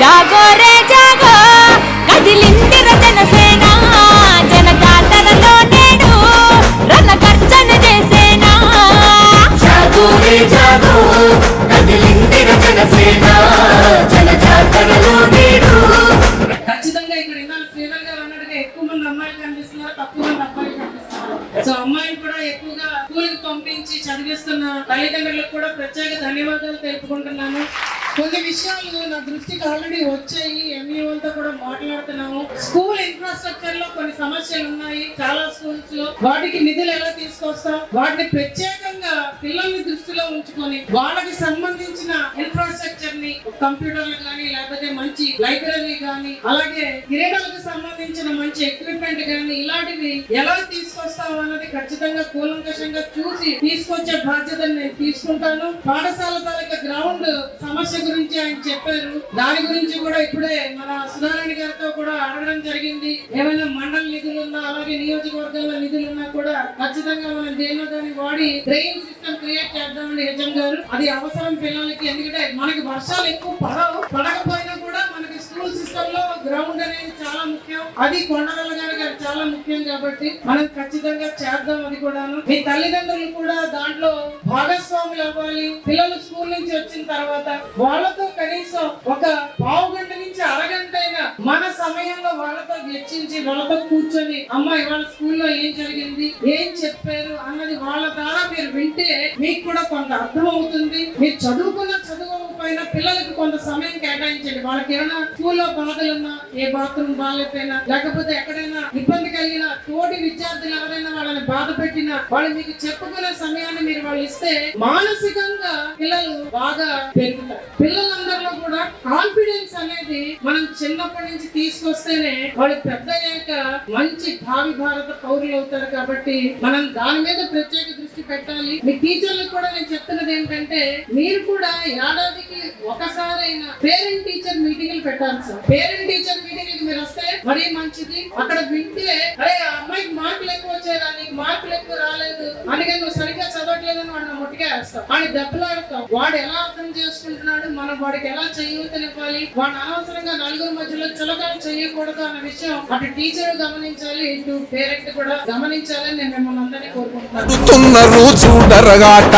జాగో రే జాగో కదిలిందిర జనసేన జనజాతరలో నేడు రణ గర్జన చేసేనా జాగో రే జాగో కదిలిందిర జనసేన జనజాతరలో నేడు ఖచ్చితంగా ఇక్కడ ఇన్నాళ్ళు శ్రీధర్ గారు అన్నట్టుగా ఎక్కువ మంది అమ్మాయిలు కనిపిస్తున్నారు తక్కువ మంది అబ్బాయిలు కనిపిస్తున్నారు. సో అమ్మాయిలు కూడా ఎక్కువగా స్కూల్కి పంపించి చదివిస్తున్న తల్లిదండ్రులకు కూడా ప్రత్యేక ధన్యవాదాలు తెలుపుకుంటున్నాను. కొన్ని విషయాలు నా దృష్టికి ఆల్రెడీ వచ్చాయి. ఎంఈఓలతో కూడా మాట్లాడుతున్నాము. స్కూల్ ఇన్ఫ్రాస్ట్రక్చర్లో కొన్ని సమస్యలు ఉన్నాయి. చాలా స్కూల్స్లో వాటికి నిధులు ఎలా తీసుకొస్తాం? వాటిని ప్రత్యేకంగా పిల్లల్ని దృష్టిలో ఉంచుకొని వాళ్ళకి సంబంధించిన ఇన్ఫ్రాస్ట్రక్చర్ ని కంప్యూటర్లు కానీ లేకపోతే మంచి లైబ్రరీ కానీ అలాగే క్రీడలకు సంబంధించిన మంచి ఎక్విప్మెంట్ కానీ ఇలాంటివి ఎలా తీసుకొస్తాం అన్నది ఖచ్చితంగా కూలంకషంగా చూసి తీసుకొచ్చే బాధ్యతను నేను తీసుకుంటాను. పాఠశాల తాలూకా గ్రౌండ్ సమస్య గురించి ఆయన చెప్పారు. దాని గురించి కూడా ఇప్పుడే మన సుధారాణి గారితో కూడా అడగడం జరిగింది. ఏమైనా మండల నిధులు ఉన్నా అలాగే నియోజకవర్గాల నిధులు ఉన్నా కూడా ఖచ్చితంగా మనం దేనిలో దాన్ని వాడి డ్రైన్ సిస్టమ్ క్రియేట్ చేద్దామని హెచ్ఎం గారు. అది అవసరం పిల్లలకి ఎందుకంటే మనకి వర్షాలు ఎక్కువ పడవు. పడకపోయినా కూడా మనకి స్కూల్ సిస్టమ్లో గ్రౌండ్ అనేది చాలా ముఖ్యం. అది కొండగల గారి గారు చాలా ముఖ్యం కాబట్టి మనం ఖచ్చితంగా చేద్దాం అది కూడాను. మీ తల్లిదండ్రులు కూడా దాంట్లో భాగస్వాములు అవ్వాలి. పిల్లలు స్కూల్ నుంచి వచ్చిన తర్వాత వాళ్ళతో కనీసం ఒక పావు గంట నుంచి అరగంట అయినా మన సమయంలో వాళ్ళతో చర్చించి వాళ్ళతో కూర్చొని అమ్మ ఇవాళ స్కూల్లో ఏం జరిగింది? ఏం చెప్పారు? అన్నది వాళ్ళ ద్వారా మీరు వింటే మీకు కూడా కొంత అర్థం అవుతుంది మీరు చదువుకున్న చదువుకపోయినా పిల్లలకి కొంత సమయం కేటాయించండి. వాళ్ళకి ఏమైనా స్కూల్లో బాధలున్నా ఏ బాత్రూమ్ బాగాలేకపోయినా లేకపోతే ఎక్కడైనా ఇబ్బంది కలిగిన తోటి విద్యార్థులు ఎవరైనా వాళ్ళని బాధ పెట్టినా వాళ్ళు మీకు చెప్పుకునే సమయాన్ని మీరు వాళ్ళు ఇస్తే మానసికంగా పిల్లలు బాగా పెరుగుతారు. పిల్లలందరూ కాన్ఫిడెన్స్ అనేది మనం చిన్నప్పటి నుంచి తీసుకొస్తేనే వాళ్ళు పెద్ద అయ్యాక మంచి భావి భారత పౌరులు అవుతారు కాబట్టి మనం దాని మీద ప్రత్యేక దృష్టి పెట్టాలి. మీ టీచర్లకు కూడా నేను చెప్తున్నది ఏంటంటే మీరు కూడా ఏడాదికి ఒకసారైనా పేరెంట్ టీచర్ మీటింగ్లు పెట్టాలి సార్. పేరెంట్ టీచర్ మీటింగ్ మీరు వస్తే మరీ మంచిది. అక్కడ వింటే అరే అమ్మాయికి మార్కులు ఎక్కువ వచ్చాయి నీకు మార్కులు ఎక్కువ రాలేదు. అందుకని నువ్వు చదవట్లేదని వాడిని ముట్టిగా వేస్తాం. వాడిని దెబ్బలాడతాం. వాడు ఎలా అర్థం చేసుకుంటున్నాడు? మనం వాడికి ఎలా చేయవతనివ్వాలి వాడు అనవసరంగా నలుగురు మధ్యలో చులకలు చేయకూడదు అన్న విషయం అటు టీచర్ గమనించాలి ఇటు పేరెంట్ కూడా గమనించాలని నేను మిమ్మల్ని అందరినీ కోరుకుంటున్నాను. చూడరగాట